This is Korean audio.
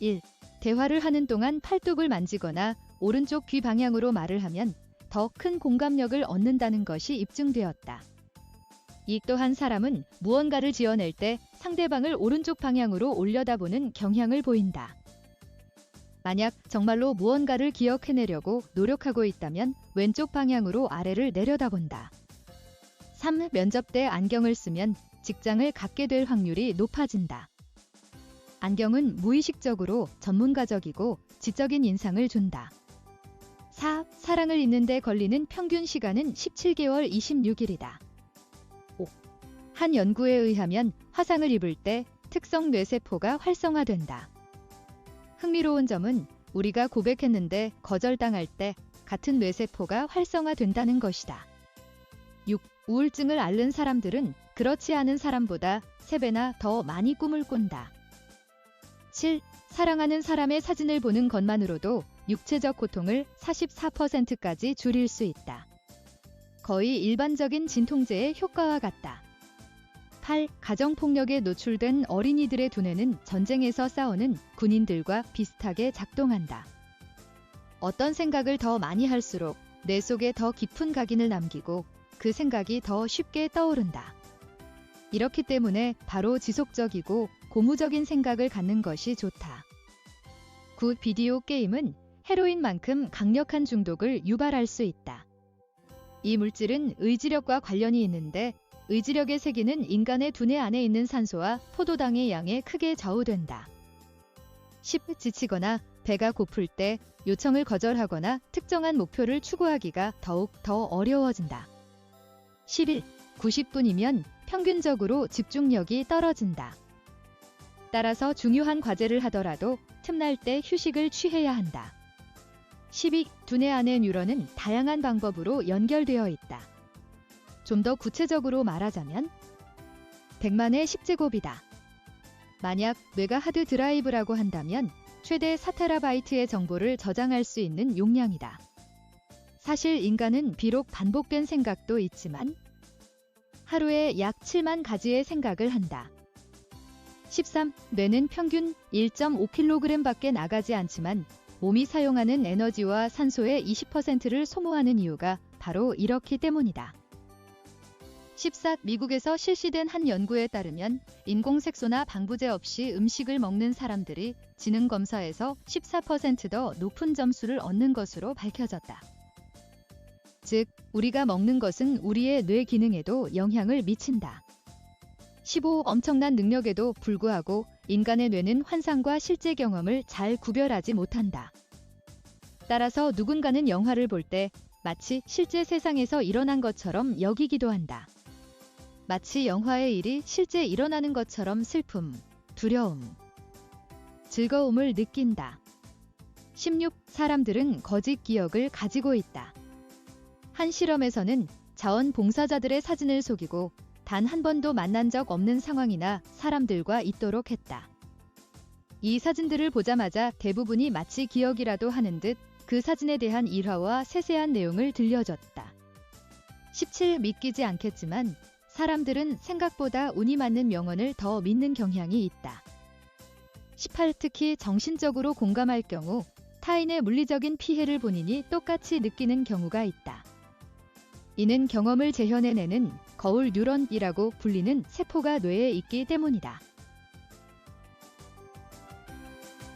1. 대화를 하는 동안 팔뚝을 만지거나 오른쪽 귀 방향으로 말을 하면 더 큰 공감력을 얻는다는 것이 입증되었다. 이 또한 사람은 무언가를 지어낼 때 상대방을 오른쪽 방향으로 올려다보는 경향을 보인다. 만약 정말로 무언가를 기억해내려고 노력하고 있다면 왼쪽 방향으로 아래를 내려다본다. 3. 면접 때 안경을 쓰면 직장을 갖게 될 확률이 높아진다. 안경은 무의식적으로 전문가적이고 지적인 인상을 준다. 4. 사랑을 잇는데 걸리는 평균 시간은 17개월 26일이다. 5. 한 연구에 의하면 화상을 입을 때 특성 뇌세포가 활성화된다. 흥미로운 점은 우리가 고백했는데 거절당할 때 같은 뇌세포가 활성화된다는 것이다. 6. 우울증을 앓는 사람들은 그렇지 않은 사람보다 3배나 더 많이 꿈을 꾼다. 7. 사랑하는 사람의 사진을 보는 것만으로도 육체적 고통을 44%까지 줄일 수 있다. 거의 일반적인 진통제의 효과와 같다. 8. 가정폭력에 노출된 어린이들의 두뇌는 전쟁에서 싸우는 군인들과 비슷하게 작동한다. 어떤 생각을 더 많이 할수록 뇌 속에 더 깊은 각인을 남기고 그 생각이 더 쉽게 떠오른다. 이렇기 때문에 바로 지속적이고 고무적인 생각을 갖는 것이 좋다. 굿 비디오 게임은 헤로인만큼 강력한 중독을 유발할 수 있다. 이 물질은 의지력과 관련이 있는데 의지력의 세기는 인간의 두뇌 안에 있는 산소와 포도당의 양에 크게 좌우된다. 10. 지치거나 배가 고플 때 요청을 거절하거나 특정한 목표를 추구하기가 더욱 더 어려워진다. 11. 90분이면 평균적으로 집중력이 떨어진다. 따라서 중요한 과제를 하더라도 틈날 때 휴식을 취해야 한다. 12. 두뇌 안의 뉴런은 다양한 방법으로 연결되어 있다. 좀 더 구체적으로 말하자면 100만의 10제곱이다. 만약 뇌가 하드 드라이브라고 한다면 최대 4테라바이트의 정보를 저장할 수 있는 용량이다. 사실 인간은 비록 반복된 생각도 있지만 하루에 약 7만 가지의 생각을 한다. 13. 뇌는 평균 1.5kg밖에 나가지 않지만 몸이 사용하는 에너지와 산소의 20%를 소모하는 이유가 바로 이렇기 때문이다. 14. 미국에서 실시된 한 연구에 따르면 인공색소나 방부제 없이 음식을 먹는 사람들이 지능 검사에서 14%더 높은 점수를 얻는 것으로 밝혀졌다. 즉, 우리가 먹는 것은 우리의 뇌 기능에도 영향을 미친다. 15. 엄청난 능력에도 불구하고 인간의 뇌는 환상과 실제 경험을 잘 구별하지 못한다. 따라서 누군가는 영화를 볼 때 마치 실제 세상에서 일어난 것처럼 여기기도 한다. 마치 영화의 일이 실제 일어나는 것처럼 슬픔, 두려움, 즐거움을 느낀다. 16. 사람들은 거짓 기억을 가지고 있다. 한 실험에서는 자원봉사자들의 사진을 속이고 단 한 번도 만난 적 없는 상황이나 사람들과 있도록 했다. 이 사진들을 보자마자 대부분이 마치 기억이라도 하는 듯 그 사진에 대한 일화와 세세한 내용을 들려줬다. 17. 믿기지 않겠지만 사람들은 생각보다 운이 맞는 명언을 더 믿는 경향이 있다. 18. 특히 정신적으로 공감할 경우 타인의 물리적인 피해를 본인이 똑같이 느끼는 경우가 있다. 이는 경험을 재현해내는 거울 뉴런이라고 불리는 세포가 뇌에 있기 때문이다.